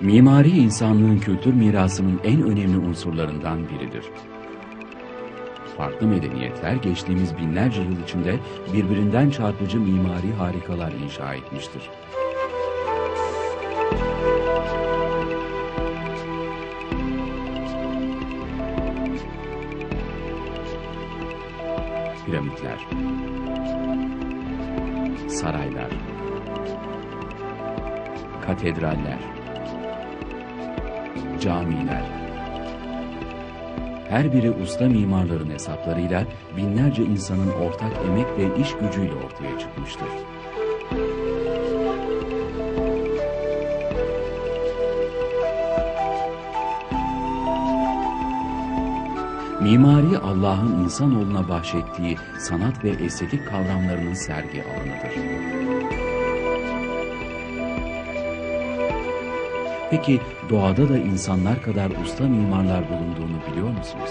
Mimari insanlığın kültür mirasının en önemli unsurlarından biridir. Farklı medeniyetler geçtiğimiz binlerce yıl içinde birbirinden çarpıcı mimari harikalar inşa etmiştir. Piramitler Saraylar Katedraller Camiler Her biri usta mimarların hesaplarıyla binlerce insanın ortak emek ve iş gücüyle ortaya çıkmıştır. Mimari Allah'ın insanoğluna bahşettiği sanat ve estetik kavramlarının sergi alanıdır. Peki doğada da insanlar kadar usta mimarlar bulunduğunu biliyor musunuz?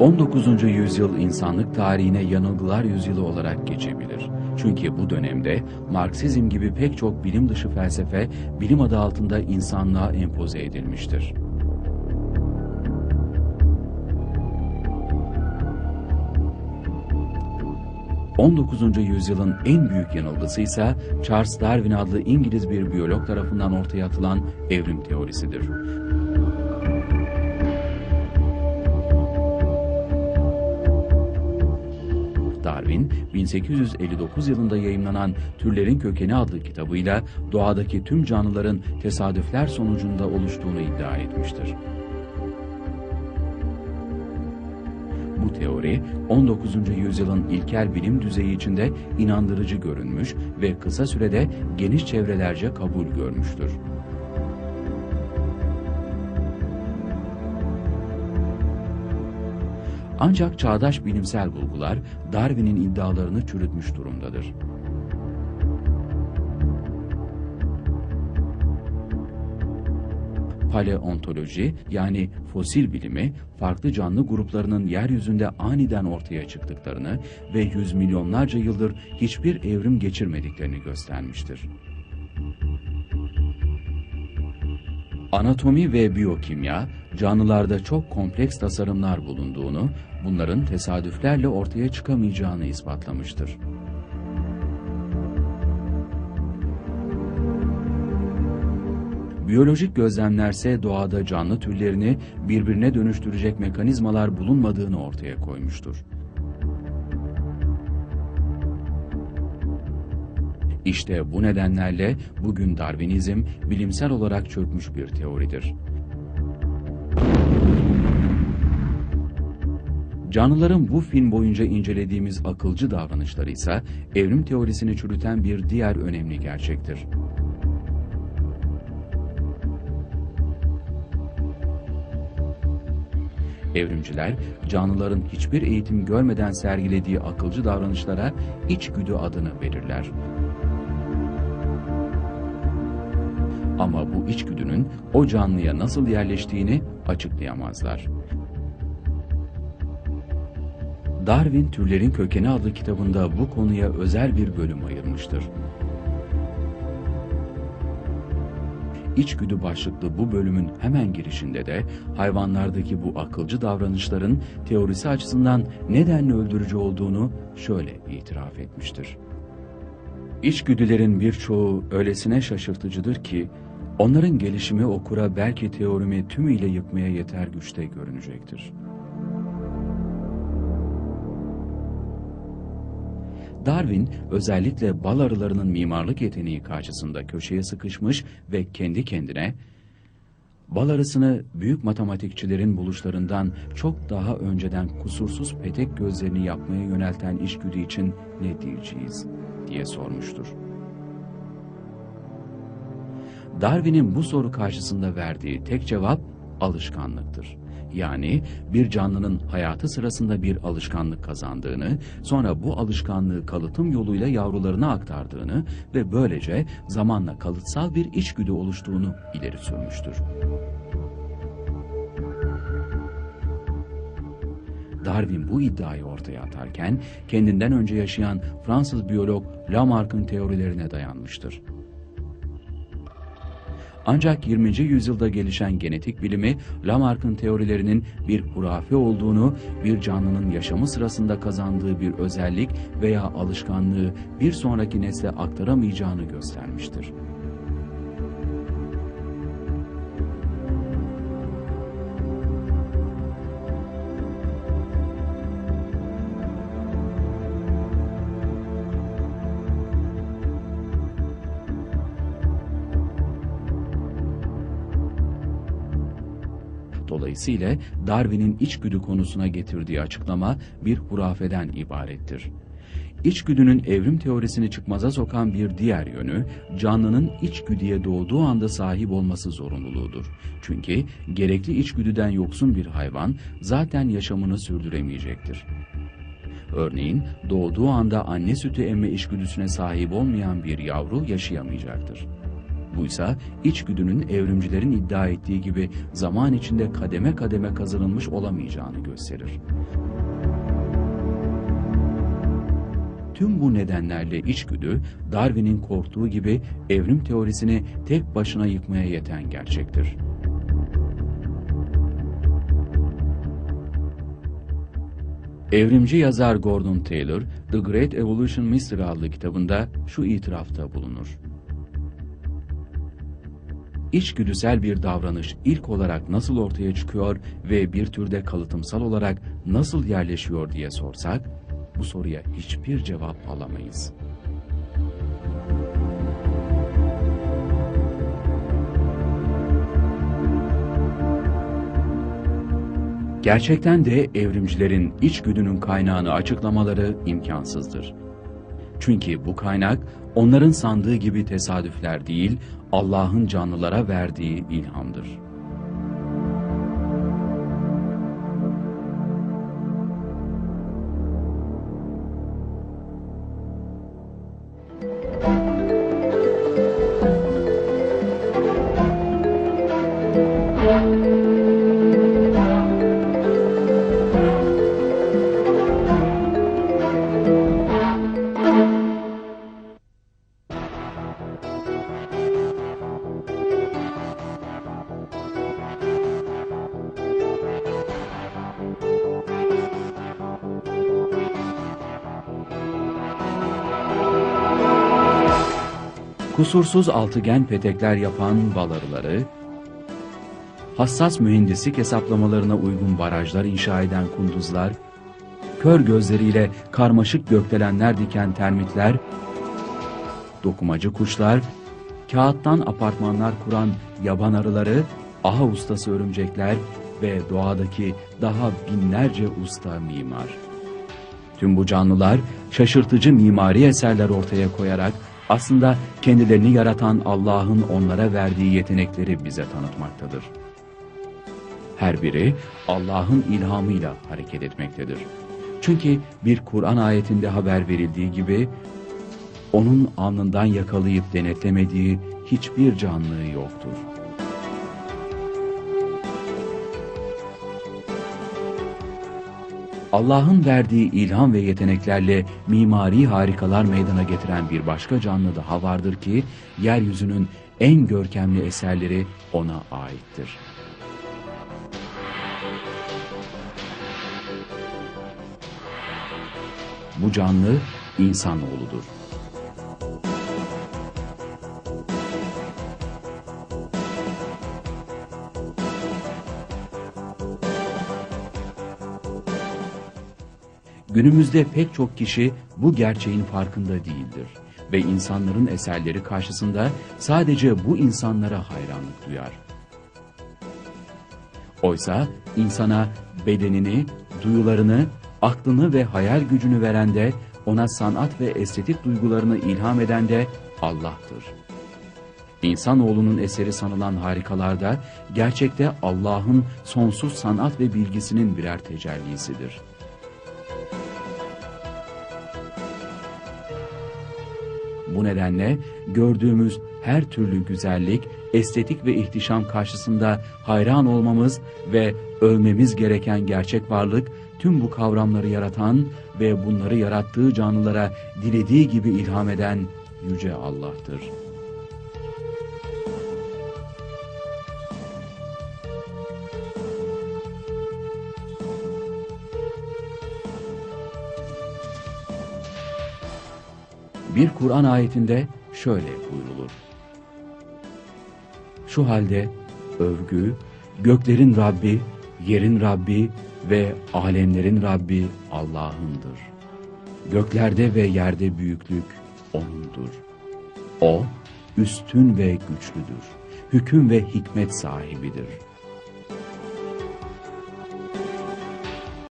...19. yüzyıl insanlık tarihine yanılgılar yüzyılı olarak geçebilir. Çünkü bu dönemde Marksizm gibi pek çok bilim dışı felsefe bilim adı altında insanlığa empoze edilmiştir. ...19. yüzyılın en büyük yanılgısı ise Charles Darwin adlı İngiliz bir biyolog tarafından ortaya atılan evrim teorisidir. Darwin, 1859 yılında yayımlanan Türlerin Kökeni adlı kitabıyla doğadaki tüm canlıların tesadüfler sonucunda oluştuğunu iddia etmiştir. Bu teori 19. yüzyılın ilkel bilim düzeyi içinde inandırıcı görünmüş ve kısa sürede geniş çevrelerce kabul görmüştür. Ancak çağdaş bilimsel bulgular Darwin'in iddialarını çürütmüş durumdadır. Paleontoloji yani fosil bilimi farklı canlı gruplarının yeryüzünde aniden ortaya çıktıklarını ve yüz milyonlarca yıldır hiçbir evrim geçirmediklerini göstermiştir. Anatomi ve biyokimya, canlılarda çok kompleks tasarımlar bulunduğunu, bunların tesadüflerle ortaya çıkamayacağını ispatlamıştır. Biyolojik gözlemlerse doğada canlı türlerini birbirine dönüştürecek mekanizmalar bulunmadığını ortaya koymuştur. İşte bu nedenlerle bugün Darwinizm bilimsel olarak çökmüş bir teoridir. Canlıların bu film boyunca incelediğimiz akılcı davranışları ise evrim teorisini çürüten bir diğer önemli gerçektir. Evrimciler, canlıların hiçbir eğitim görmeden sergilediği akılcı davranışlara içgüdü adını verirler. Ama bu içgüdünün o canlıya nasıl yerleştiğini açıklayamazlar. Darwin Türlerin Kökeni adlı kitabında bu konuya özel bir bölüm ayırmıştır. İçgüdü başlıklı bu bölümün hemen girişinde de hayvanlardaki bu akılcı davranışların teorisi açısından nedenle öldürücü olduğunu şöyle itiraf etmiştir. İçgüdülerin birçoğu öylesine şaşırtıcıdır ki Onların gelişimi okura belki teorimi tümüyle yıkmaya yeter güçte görünecektir. Darwin özellikle bal arılarının mimarlık yeteneği karşısında köşeye sıkışmış ve kendi kendine bal arısını büyük matematikçilerin buluşlarından çok daha önceden kusursuz petek gözlerini yapmaya yönelten içgüdü için ne diyeceğiz diye sormuştur. Darwin'in bu soru karşısında verdiği tek cevap alışkanlıktır. Yani bir canlının hayatı sırasında bir alışkanlık kazandığını, sonra bu alışkanlığı kalıtım yoluyla yavrularına aktardığını ve böylece zamanla kalıtsal bir içgüdü oluştuğunu ileri sürmüştür. Darwin bu iddiayı ortaya atarken kendinden önce yaşayan Fransız biyolog Lamarck'ın teorilerine dayanmıştır. Ancak 20. yüzyılda gelişen genetik bilimi Lamarck'ın teorilerinin bir hurafe olduğunu, bir canlının yaşamı sırasında kazandığı bir özellik veya alışkanlığı bir sonraki nesle aktaramayacağını göstermiştir. Dolayısıyla Darwin'in içgüdü konusuna getirdiği açıklama bir hurafeden ibarettir. İçgüdünün evrim teorisini çıkmaza sokan bir diğer yönü, canlının içgüdüye doğduğu anda sahip olması zorunluluğudur. Çünkü gerekli içgüdüden yoksun bir hayvan zaten yaşamını sürdüremeyecektir. Örneğin doğduğu anda anne sütü emme içgüdüsüne sahip olmayan bir yavru yaşayamayacaktır. Buysa içgüdünün evrimcilerin iddia ettiği gibi zaman içinde kademe kademe kazanılmış olamayacağını gösterir. Tüm bu nedenlerle içgüdü, Darwin'in korktuğu gibi evrim teorisini tek başına yıkmaya yeten gerçektir. Evrimci yazar Gordon Taylor, The Great Evolution Mystery adlı kitabında şu itirafta bulunur. İçgüdüsel bir davranış ilk olarak nasıl ortaya çıkıyor ve bir türde kalıtımsal olarak nasıl yerleşiyor diye sorsak, bu soruya hiçbir cevap alamayız. Gerçekten de evrimcilerin içgüdünün kaynağını açıklamaları imkansızdır. Çünkü bu kaynak onların sandığı gibi tesadüfler değil, Allah'ın canlılara verdiği ilhamdır. Kusursuz altıgen petekler yapan bal arıları, hassas mühendislik hesaplamalarına uygun barajlar inşa eden kunduzlar, kör gözleriyle karmaşık gökdelenler diken termitler, dokumacı kuşlar, kağıttan apartmanlar kuran yaban arıları, aha ustası örümcekler ve doğadaki daha binlerce usta mimar. Tüm bu canlılar şaşırtıcı mimari eserler ortaya koyarak aslında kendilerini yaratan Allah'ın onlara verdiği yetenekleri bize tanıtmaktadır. Her biri Allah'ın ilhamıyla hareket etmektedir. Çünkü bir Kur'an ayetinde haber verildiği gibi onun alnından yakalayıp denetlemediği hiçbir canlı yoktur. Allah'ın verdiği ilham ve yeteneklerle mimari harikalar meydana getiren bir başka canlı daha vardır ki, yeryüzünün en görkemli eserleri ona aittir. Bu canlı insanoğludur. Günümüzde pek çok kişi bu gerçeğin farkında değildir ve insanların eserleri karşısında sadece bu insanlara hayranlık duyar. Oysa insana bedenini, duyularını, aklını ve hayal gücünü veren de, ona sanat ve estetik duygularını ilham eden de Allah'tır. İnsanoğlunun eseri sanılan harikalarda, gerçekte Allah'ın sonsuz sanat ve bilgisinin birer tecellisidir. Bu nedenle gördüğümüz her türlü güzellik, estetik ve ihtişam karşısında hayran olmamız ve övmemiz gereken gerçek varlık, tüm bu kavramları yaratan ve bunları yarattığı canlılara dilediği gibi ilham eden Yüce Allah'tır. Bir Kur'an ayetinde şöyle buyrulur. Şu halde övgü, göklerin Rabbi, yerin Rabbi ve alemlerin Rabbi Allah'ındır. Göklerde ve yerde büyüklük O'nundur. O, üstün ve güçlüdür. Hüküm ve hikmet sahibidir.''